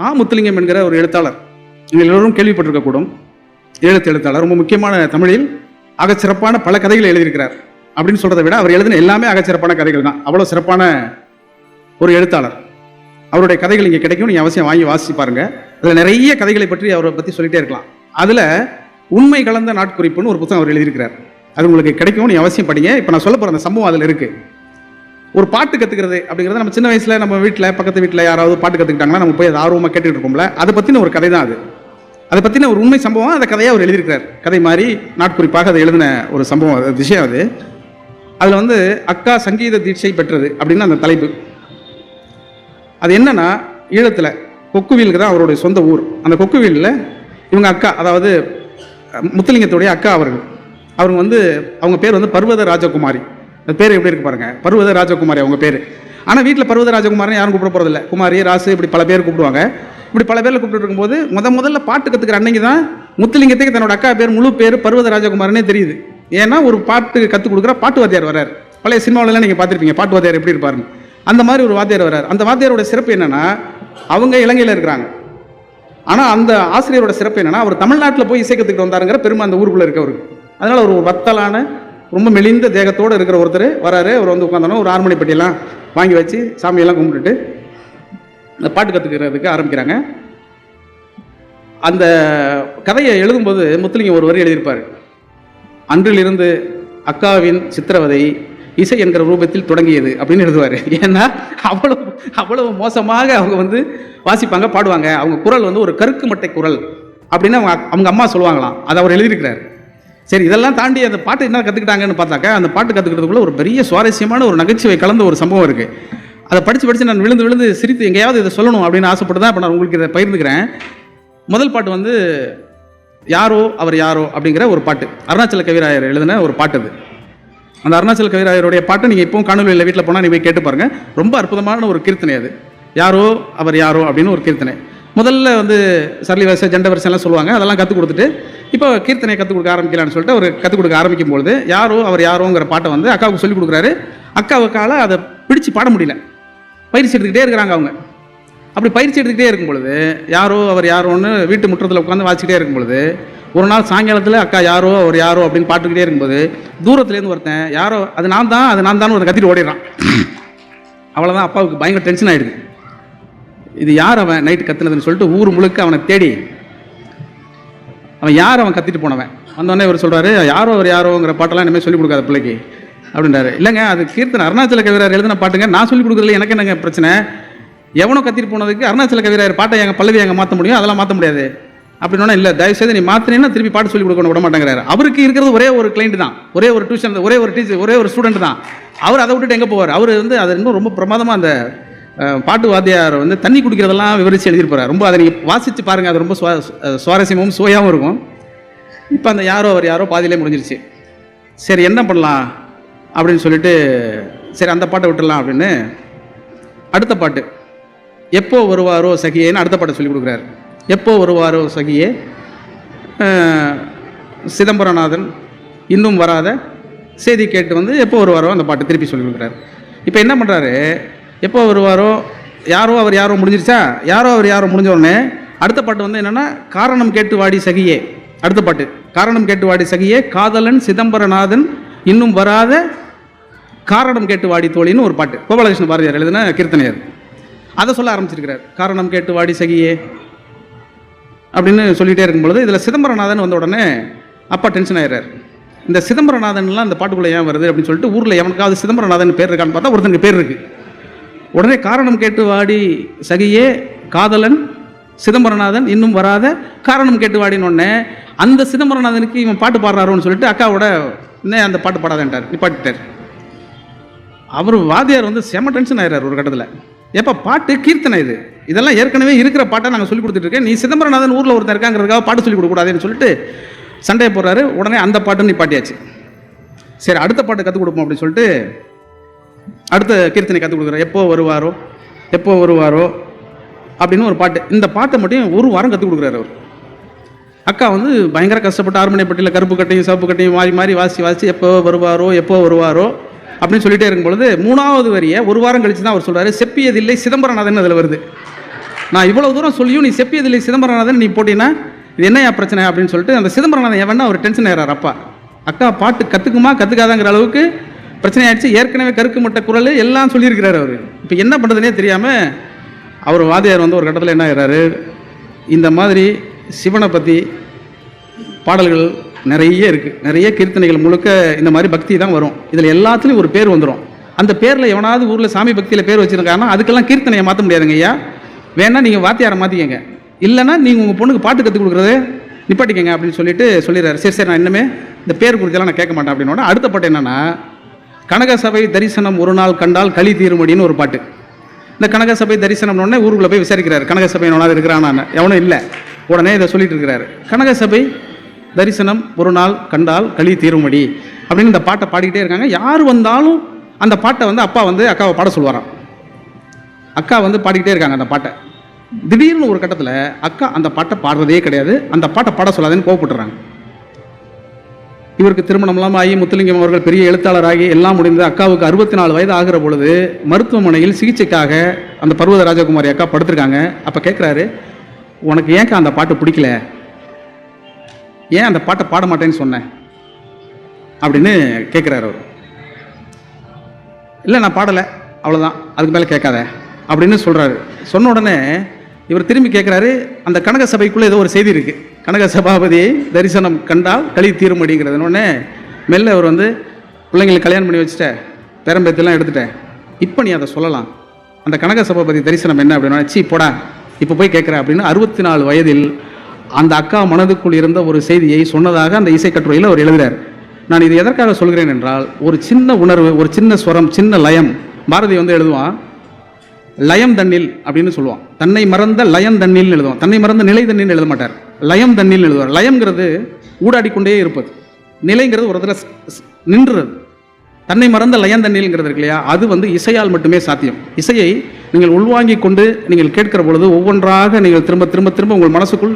ஆ முத்துலிங்கம் என்கிற ஒரு எழுத்தாளர். நீங்கள் எல்லோரும் கேள்விப்பட்டிருக்கக்கூடும். எழுத்து எழுத்தாளர். ரொம்ப முக்கியமான தமிழில் அகச்சிறப்பான பல கதைகளை எழுதியிருக்கிறார். அப்படின்னு சொல்கிறத விட அவர் எழுதின எல்லாமே அகச்சிறப்பான கதைகள் தான். அவ்வளோ சிறப்பான ஒரு எழுத்தாளர். அவருடைய கதைகள் இங்கே கிடைக்கும். நீங்கள் அவசியம் வாங்கி வாசிச்சு பாருங்க. அதில் நிறைய கதைகளை பற்றி அவரை பற்றி சொல்லிகிட்டே இருக்கலாம். அதில் உண்மை கலந்த நாட்குறிப்புன்னு ஒரு புத்தகம் அவர் எழுதியிருக்கிறார். அது உங்களுக்கு கிடைக்கும். நீ அவசியம் படிங்க. இப்போ நான் சொல்ல போகிற அந்த சம்பவம் அதில் இருக்குது ஒரு பாட்டு கற்றுக்கிறது அப்படிங்கிறது நம்ம சின்ன வயசில் நம்ம வீட்டில் பக்கத்து வீட்டில் யாராவது பாட்டு கற்றுக்கிட்டாங்கன்னா நம்ம போய் அதை ஆர்வமாக கேட்டுட்டு இருக்கோம்ல அதை பற்றின ஒரு கதை தான் அது. அதை பற்றின ஒரு உண்மை சம்பவம் அந்த கதையை அவர் எழுதியிருக்கிறார். கதை மாதிரி நாட்குறிப்பாக அதை எழுதின ஒரு சம்பவம் அது விஷயம் அது. அதில் வந்து அக்கா சங்கீத தீட்சை பெற்றது அப்படின்னு அந்த தலைப்பு. அது என்னன்னா ஈழத்தில் கொக்குவீலுக்கு தான் அவருடைய சொந்த ஊர். அந்த கொக்குவீலில் இவங்க அக்கா அதாவது முத்துலிங்கத்துடைய அக்கா அவர்கள். அவங்க வந்து அவங்க பேர் வந்து பர்வத ராஜகுமாரி. அந்த பேர் எப்படி இருக்கு பாருங்க? பர்வத ராஜகுமாரி அவங்க பேர். ஆனால் வீட்டில் பர்வத ராஜகுமாரன் யாரும் கூப்பிட போகிறதில்ல குமாரி ராசு இப்படி பல பேர் கூப்பிடுவாங்க. இப்படி பல பேரில் கூப்பிட்டு இருக்கும்போது முத முதல்ல பாட்டு கற்றுக்கிற அன்னைக்கு தான் முத்துலிங்கத்துக்கு தன்னோட அக்கா பேர் முழு பேர் பர்வத ராஜகுமாரனே தெரியுது. ஏன்னா ஒரு பாட்டு கற்றுக் கொடுக்குற பாட்டு வாத்தியார் வரார் பழைய சினிமாவிலலாம் நீங்கள் பார்த்துருப்பீங்க பாட்டு வாத்தியார் எப்படி இருப்பாருன்னு. அந்த மாதிரி ஒரு வாத்தியார் வரார் அந்த வாத்தியாரோட சிறப்பு என்னென்னா அவங்க இலங்கையில் இருக்கிறாங்க. ஆனால் அந்த ஆசிரியரோட சிறப்பு என்னென்னா அவர் தமிழ்நாட்டில் போய் இசை கற்றுக்கிட்டு வந்தாருங்கிற பெருமை அந்த ஊருக்குள்ளே இருக்கவருக்கு அதனால் ஒரு வத்தலான ரொம்ப மெலிந்த தேகத்தோடு இருக்கிற ஒருத்தர் வராரு. அவர் வந்து உட்காந்தோன்னா ஒரு ஆறுமணி பெட்டியெல்லாம் வாங்கி வச்சு சாமியெல்லாம் கும்பிட்டுட்டு இந்த பாட்டு கற்றுக்கிறதுக்கு ஆரம்பிக்கிறாங்க. அந்த கதையை எழுதும்போது முத்துலிங்கம் ஒரு வரி எழுதியிருப்பார். அன்றிலிருந்து அக்காவின் சித்திரவதை இசை என்கிற ரூபத்தில் தொடங்கியது அப்படின்னு எழுதுவார். ஏன்னா அவ்வளவு அவ்வளவு மோசமாக அவங்க வந்து வாசிப்பாங்க பாடுவாங்க. அவங்க குரல் வந்து ஒரு கருக்கு மட்டை குரல் அப்படின்னு அவங்க அவங்க அம்மா சொல்லுவாங்களாம். அதை அவர் எழுதியிருக்கிறார். சரி இதெல்லாம் தாண்டி அந்த பாட்டு என்ன கற்றுக்கிட்டாங்கன்னு பார்த்தாக்கா அந்த பாட்டு கற்றுக்கிட்டதுக்குள்ள ஒரு பெரிய சுவாரஸ்யமான ஒரு நகைச்சுவை கலந்த ஒரு சம்பவம் இருக்குது அதை படித்து படித்து நான் விழுந்து விழுந்து சிரித்து எங்கேயாவது இதை சொல்லணும் அப்படின்னு ஆசைப்பட்டு தான் இப்போ நான் உங்களுக்கு இதை பகிர்ந்துக்கிறேன். முதல் பாட்டு வந்து யாரோ அவர் யாரோ அப்படிங்கிற ஒரு பாட்டு. அருணாச்சல கவிராயர் எழுதின ஒரு பாட்டு அது. அந்த அருணாச்சல கவிராயருடைய பாட்டு நீங்கள் இப்போவும் காணொலியில் வீட்டில் போனால் நீங்கள் போய் கேட்டு பாருங்கள் ரொம்ப அற்புதமான ஒரு கீர்த்தனை அது. யாரோ அவர் யாரோ அப்படின்னு ஒரு கீர்த்தனை. முதல்ல வந்து சரளி வரிசை ஜெண்ட வரிசைலாம் சொல்லுவாங்க. அதெல்லாம் கற்றுக் கொடுத்துட்டு இப்போ கீர்த்தனை கற்றுக் கொடுக்க ஆரம்பிக்கலான்னு சொல்லிட்டு அவர் கற்றுக் கொடுக்க ஆரம்பிக்கும் பொழுது யாரோ அவர் யாரோங்கிற பாட்டை வந்து அக்காவுக்கு சொல்லிக் கொடுக்குறாரு. அக்காவுக்கால அதை பிடிச்சு பாட முடியல. பயிற்சி எடுத்துக்கிட்டே இருக்கிறாங்க அவங்க. அப்படி பயிற்சி எடுத்துக்கிட்டே இருக்கும் பொழுது யாரோ அவர் யாரோன்னு வீட்டு முற்றத்தில் உட்காந்து வாசிக்கிட்டே இருக்கும் பொழுது ஒரு நாள் சாயங்காலத்தில் அக்கா யாரோ அவர் யாரோ அப்படின்னு பாட்டுக்கிட்டே இருக்கும்போது தூரத்துலேருந்து ஒருத்தன் யாரோ அது நான் தான் அது நான் தான் ஒரு கத்திட்டு ஓடிடுறான். அவ்வளோதான் அப்பாவுக்கு பயங்கர டென்ஷன் ஆகிடுது இது யார் அவன் நைட்டு கத்துனதுன்னு சொல்லிட்டு ஊர் முழுக்க அவனை தேடி அவன் யார் அவன் கத்திட்டு போனவன்? வந்தோடனே இவர் சொல்கிறாரு யாரோ அவர் யாரோங்கிற பாட்டெல்லாம் இனிமேல் சொல்லிக் கொடுக்காத பிள்ளைக்கு அப்படின்றாரு. இல்லைங்க அது கீர்த்தன் அருணாச்சல கவிரார் எழுதின பாட்டுங்க. நான் சொல்லிக் கொடுக்குறதுல எனக்கு என்னங்க பிரச்சனை? எவனோ கத்திட்டு போனதுக்கு அருணாச்சல கவிராயர் பாட்டை எங்கள் பல்லவி எங்கள் மாற்ற முடியும்? அதெல்லாம் மாற்ற முடியாது. அப்படின்னா இல்லை தயவுசெய்து நீ மாற்றினீங்கன்னா திருப்பி பாட்டு சொல்லிக் கொடுக்கணும் விட மாட்டேங்கிறாரு. அவருக்கு இருக்கிறது ஒரே ஒரு கிளைண்ட் தான். ஒரே ஒரு டியூஷன் ஒரே ஒரு டீச்சர் ஒரே ஒரு ஸ்டூடெண்ட் தான். அவர் அதை விட்டுட்டு எங்கே போவார்? அவர் வந்து அது இன்னும் ரொம்ப பிரமாதமாக அந்த பாட்டு வாத்தியார் வந்து தண்ணி குடிக்கிறதெல்லாம் விவரித்து எழுதியிருப்பார் ரொம்ப அதை நீங்கள் வாசித்து பாருங்கள் அது ரொம்ப சுவாரஸ்யமும் சுவையாகவும் இருக்கும். இப்போ அந்த யாரோ அவர் யாரோ பாதியிலே முடிஞ்சிருச்சு. சரி என்ன பண்ணலாம் அப்படின்னு சொல்லிட்டு சரி அந்த பாட்டை விட்டுடலாம் அப்படின்னு அடுத்த பாட்டு. எப்போ வருவாரோ சகியேன்னு அடுத்த பாட்டை சொல்லி கொடுக்குறாரு. எப்போ வருவாரோ சகியே சிதம்பரநாதன் இன்னும் வராத செய்தி கேட்டு வந்து எப்போ வருவாரோ அந்த பாட்டு திருப்பி சொல்லி கொடுக்குறாரு. இப்போ என்ன பண்ணுறாரு எப்போ வருவாரோ? யாரோ அவர் யாரோ முடிஞ்சிருச்சா? யாரோ அவர் யாரோ முடிஞ்ச உடனே அடுத்த பாட்டு வந்து என்னென்னா காரணம் கேட்டு வாடி சகியே. அடுத்த பாட்டு காரணம் கேட்டு வாடி சகியே காதலன் சிதம்பரநாதன் இன்னும் வராத காரணம் கேட்டு வாடி தோழின்னு ஒரு பாட்டு. கோபாலகிருஷ்ண பாரதியார் எழுதின கீர்த்தனையர். அதை சொல்ல ஆரம்பிச்சிருக்கிறார். காரணம் கேட்டு வாடி சகியே. அப்படின்னு சொல்லிகிட்டே இருக்கும் பொழுது இதில் சிதம்பரநாதன் வந்த உடனே அப்பா டென்ஷன் ஆயிடுறார். இந்த சிதம்பரநாதன்லாம் அந்த பாட்டுக்குள்ளே ஏன் வருது அப்படின்னு சொல்லிட்டு ஊரில் எவனுக்காவது சிதம்பரநாதன் பேர் இருக்கான்னு பார்த்தா ஒருத்தனுக்கு பேர் இருக்குது உடனே காரணம் கேட்டு வாடி சகியே காதலன் சிதம்பரநாதன் இன்னும் வராத காரணம் கேட்டு வாடின உடனே அந்த சிதம்பரநாதனுக்கு இவன் பாட்டு பாடுறாரோன்னு சொல்லிட்டு அக்காவோட இன்னும் அந்த பாட்டு பாடாதேன்ட்டார் நிப்பாட்டிட்டார். அவர் வாத்தியார் வந்து செம டென்ஷன் ஆயிடுறார் ஒரு கட்டத்தில். எப்போ பாட்டு கீர்த்தனை இது. இதெல்லாம் ஏற்கனவே இருக்கிற பாட்டை நாங்கள் சொல்லி கொடுத்துட்ருக்கேன் நீ சிதம்பரநாதன் ஊரில் ஒருத்தர் இருக்காங்கிறதுக்காக பாட்டு சொல்லி கொடுக்கூடாதுன்னு சொல்லிட்டு சண்டையை போடுறாரு. உடனே அந்த பாட்டு பாட்டியாச்சு சரி அடுத்த பாட்டு கற்றுக் கொடுப்போம் அப்படின்னு சொல்லிட்டு அடுத்த கீர்த்தனை கற்றுக் கொடுக்குறாரு. எப்போ வருவாரோ எப்போ வருவாரோ அப்படின்னு ஒரு பாட்டு. இந்த பாட்டை மட்டும் ஒரு வாரம் கற்றுக் கொடுக்குறாரு அவர். அக்கா வந்து பயங்கர கஷ்டப்பட்டு பட்டியில் கருப்பு கட்டையும் சோப்பு கட்டையும் மாறி மாறி வாசி வாசி எப்போ வருவாரோ எப்போ வருவாரோ அப்படின்னு சொல்லிட்டே இருக்கும் பொழுது மூணாவது வரியை ஒரு வாரம் கழிச்சு தான் அவர் சொல்கிறாரு செப்பியதில்லை சிதம்பரநாதன் அதில் வருது. நான் இவ்வளோ தூரம் சொல்லியும் நீ செப்பியதில்லை சிதம்பரநாதன் நீ போட்டினா இது என்னையா பிரச்சனை அப்படின்னு சொல்லிட்டு அந்த சிதம்பரநாதன் எவன்னா ஒரு டென்ஷன் ஆகிறார் அப்பா. அக்கா பாட்டு கற்றுக்குமா கற்றுக்காதாங்கிற அளவுக்கு பிரச்சனை ஆயிடுச்சு ஏற்கனவே கருக்கு மட்ட குரல் எல்லாம் சொல்லியிருக்கிறார் அவர். இப்போ என்ன பண்ணுறதுனே தெரியாமல் அவர் வாதியார் வந்து ஒரு கட்டத்தில் என்ன ஆகிறாரு இந்த மாதிரி சிவனை பற்றி பாடல்கள் நிறைய இருக்குது நிறைய கீர்த்தனைகள் முழுக்க இந்த மாதிரி பக்தி தான் வரும். இதில் எல்லாத்துலேயும் ஒரு பேர் வந்துடும் அந்த பேரில் எவனாவது ஊரில் சாமி பக்தியில் பேர் வச்சுருக்காங்கன்னா அதுக்கெல்லாம் கீர்த்தனையை மாற்ற முடியாதுங்க ஐயா. வேணால் நீங்கள் வாத்தியாரை மாற்றிக்கங்க இல்லைன்னா நீங்கள் உங்கள் பொண்ணுக்கு பாட்டு கற்றுக் கொடுக்குறது நிப்பாட்டிக்கங்க அப்படின்னு சொல்லிட்டு சொல்லிடுறாரு. சரி சரி நான் இன்னுமே இந்த பேர் குறித்தெல்லாம் நான் கேட்க மாட்டேன் அப்படின்னோட அடுத்த பாட்டு என்னென்னா கனகசபை தரிசனம் ஒரு நாள் கண்டால் களி தீருமடின்னு ஒரு பாட்டு. இந்த கனகசபை தரிசனம்னு உடனே ஊருக்குள்ள போய் விசாரிக்கிறார். கனகசபை எவனாவது இருக்கிறானா எவனும் இல்லை. உடனே இதை சொல்லிட்டு இருக்கிறாரு. கனகசபை தரிசனம் ஒரு நாள் கண்டால் களி தீருமடி அப்படின்னு இந்த பாட்டை பாடிக்கிட்டே இருக்காங்க. யார் வந்தாலும் அந்த பாட்டை வந்து அப்பா வந்து அக்காவை பாட சொல்லுவாராம். அக்கா வந்து பாடிக்கிட்டே இருக்காங்க அந்த பாட்டை. திடீர்னு ஒரு கட்டத்தில் அக்கா அந்த பாட்டை பாடுறதே கிடையாது. அந்த பாட்டை பாட சொல்லாதேன்னு கோவப்பட்டுறாங்க. இவருக்கு திருமணம்லாம் ஆகி முத்துலிங்கம் அவர்கள் பெரிய எழுத்தாளராகி எல்லாம் முடிந்து அக்காவுக்கு அறுபத்தி நாலு வயது ஆகிற பொழுது மருத்துவமனையில் சிகிச்சைக்காக அந்த பர்வத ராஜகுமாரி அக்கா படுத்திருக்காங்க. அப்போ கேட்குறாரு உனக்கு ஏன்க்கா அந்த பாட்டு பிடிக்கல? ஏன் அந்த பாட்டை பாட மாட்டேன்னு சொன்னேன் அப்படின்னு கேட்குறாரு அவர். இல்லை நான் பாடலை. அவ்வளோதான் அதுக்கு மேலே கேட்காத. அப்படின்னு சொல்கிறாரு சொன்ன உடனே இவர் திரும்பி கேட்குறாரு அந்த கனக சபைக்குள்ளே ஏதோ ஒரு செய்தி இருக்குது கனக சபாபதியை தரிசனம் கண்டால் களி அப்படிங்கிறது. உடனே மெல்ல அவர் வந்து பிள்ளைங்களை கல்யாணம் பண்ணி வச்சுட்டேன் பேரம்பேத்தெல்லாம் எடுத்துட்டேன் இப்போ நீ அதை சொல்லலாம். அந்த கனக சபாபதி தரிசனம் என்ன அப்படின்னா சீ போடா இப்போ போய் கேட்குற அப்படின்னு அறுபத்தி நாலு வயதில் அந்த அக்கா மனதுக்குள் இருந்த ஒரு செய்தியை சொன்னதாக அந்த இசைக்கட்டுரையில் அவர் எழுதுகிறார் நான் இது எதற்காக சொல்கிறேன் என்றால் ஒரு சின்ன உணர்வு ஒரு சின்ன ஸ்வரம் சின்ன லயம் பாரதி வந்து எழுதுவான் லயம் தண்ணில் அப்படின்னு சொல்லுவான். தன்னை மறந்த லயம் தண்ணில் எழுதுவான். தன்னை மறந்த நிலை தண்ணில் எழுத மாட்டார். லயம் தண்ணில் எழுதுவார். லயம்ங்கிறது ஊடாடிக்கொண்டே இருப்பது. நிலைங்கிறது ஒரு தடவை நின்றுறது. தன்னை மறந்த லயம் தண்ணில்ங்கிறது இருக்கு இல்லையா? அது வந்து இசையால் மட்டுமே சாத்தியம். இசையை நீங்கள் உள்வாங்கி கொண்டு நீங்கள் கேட்கிற பொழுது ஒவ்வொன்றாக நீங்கள் திரும்ப திரும்ப திரும்ப உங்கள் மனசுக்குள்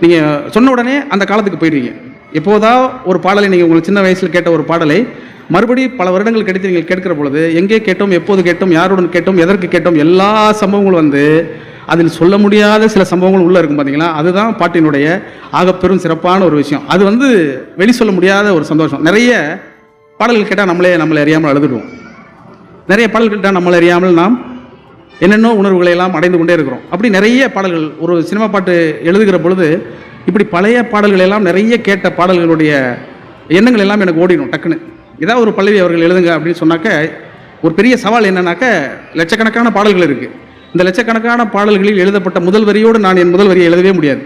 நீங்கள் சொன்ன உடனே அந்த காலத்துக்கு போயிடுவீங்க. எப்போதா ஒரு பாடலை நீங்கள் உங்களுக்கு சின்ன வயசில் கேட்ட ஒரு பாடலை மறுபடி பல வருடங்கள் கிடைத்து நீங்கள் கேட்கிற பொழுது எங்கே கேட்டோம் எப்போது கேட்டோம் யாருடன் கேட்டோம் எதற்கு கேட்டோம் எல்லா சம்பவங்களும் வந்து அதில் சொல்ல முடியாத சில சம்பவங்கள் உள்ளே இருக்கும் பார்த்தீங்களா அதுதான் பாட்டினுடைய ஆகப்பெரும் சிறப்பான ஒரு விஷயம். அது வந்து வெளி சொல்ல முடியாத ஒரு சந்தோஷம். நிறைய பாடல்கள் கேட்டால் நம்மளே நம்மளை அறியாமல் அழுதுடுவோம். நிறைய பாடல்கள் கேட்டால் நம்மளை அறியாமல் நாம் என்னென்னோ உணர்வுகளை எல்லாம் அடைந்து கொண்டே இருக்கிறோம். அப்படி நிறைய பாடல்கள் ஒரு சினிமா பாட்டு எழுதுகிற பொழுது இப்படி பழைய பாடல்கள் எல்லாம் நிறைய கேட்ட பாடல்களுடைய எண்ணங்கள் எல்லாம் எனக்கு ஓடிடும் டக்குன்னு. ஏதாவது ஒரு பல்லவி அவர்கள் எழுதுங்க அப்படின்னு சொன்னாக்க ஒரு பெரிய சவால் என்னன்னாக்க லட்சக்கணக்கான பாடல்கள் இருக்குது இந்த லட்சக்கணக்கான பாடல்களில் எழுதப்பட்ட முதல் வரியோடு நான் என் முதல் வரியை எழுதவே முடியாது.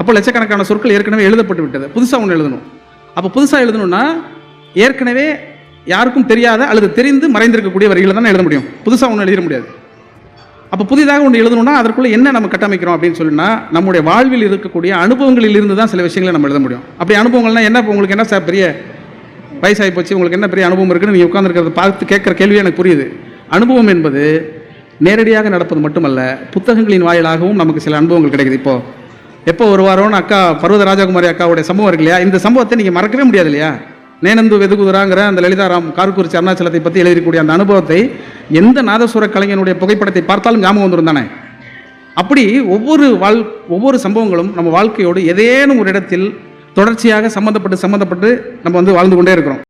அப்போ லட்சக்கணக்கான சொற்கள் ஏற்கனவே எழுதப்பட்டு விட்டது. புதுசாக ஒன்று எழுதணும். அப்போ புதுசாக எழுதணும்னா ஏற்கனவே யாருக்கும் தெரியாத அல்லது தெரிந்து மறைந்திருக்கக்கூடிய வரிகளை தான் எழுத முடியும். புதுசாக ஒன்று எழுத முடியாது. அப்போ புதிதாக ஒன்று எழுதணும்னா அதற்குள்ளே என்ன நம்ம கட்டமைக்கிறோம் அப்படின்னு சொல்லினா நம்முடைய வாழ்வில் இருக்கக்கூடிய அனுபவங்களில் இருந்து தான் சில விஷயங்களை நம்ம எழுத முடியும். அப்படி அனுபவங்கள்னா என்ன? இப்போ உங்களுக்கு என்ன சார் பெரிய வயசாகி போச்சு உங்களுக்கு என்ன பெரிய அனுபவம் இருக்குன்னு நீங்கள் உட்காந்துருக்கிறத பார்த்து கேட்குற கேள்வி எனக்கு புரியுது. அனுபவம் என்பது நேரடியாக நடப்பது மட்டுமல்ல புத்தகங்களின் வாயிலாகவும் நமக்கு சில அனுபவங்கள் கிடைக்குது. இப்போ எப்போ ஒரு வாரம்னு அக்கா பர்வத ராஜகுமாரி அக்காவுடைய சம்பவம் இருக்கு இல்லையா? இந்த சம்பவத்தை நீங்கள் மறக்கவே முடியாது இல்லையா? நேனந்து வெதுகுதுராங்கிற அந்த லலிதாராம் கார்குறிச்சி அருணாச்சலத்தை பற்றி எழுதிக்கூடிய அந்த அனுபவத்தை எந்த நாதசுர கலைஞனுடைய புகைப்படத்தை பார்த்தாலும் ஞாபகம் வந்துருந்தானே அப்படி ஒவ்வொரு வாழ் ஒவ்வொரு சம்பவங்களும் நம்ம வாழ்க்கையோடு ஏதேனும் ஒரு இடத்தில் தொடர்ச்சியாக சம்மந்தப்பட்டு சம்மந்தப்பட்டு நம்ம வந்து வாழ்ந்து கொண்டே இருக்கிறோம்.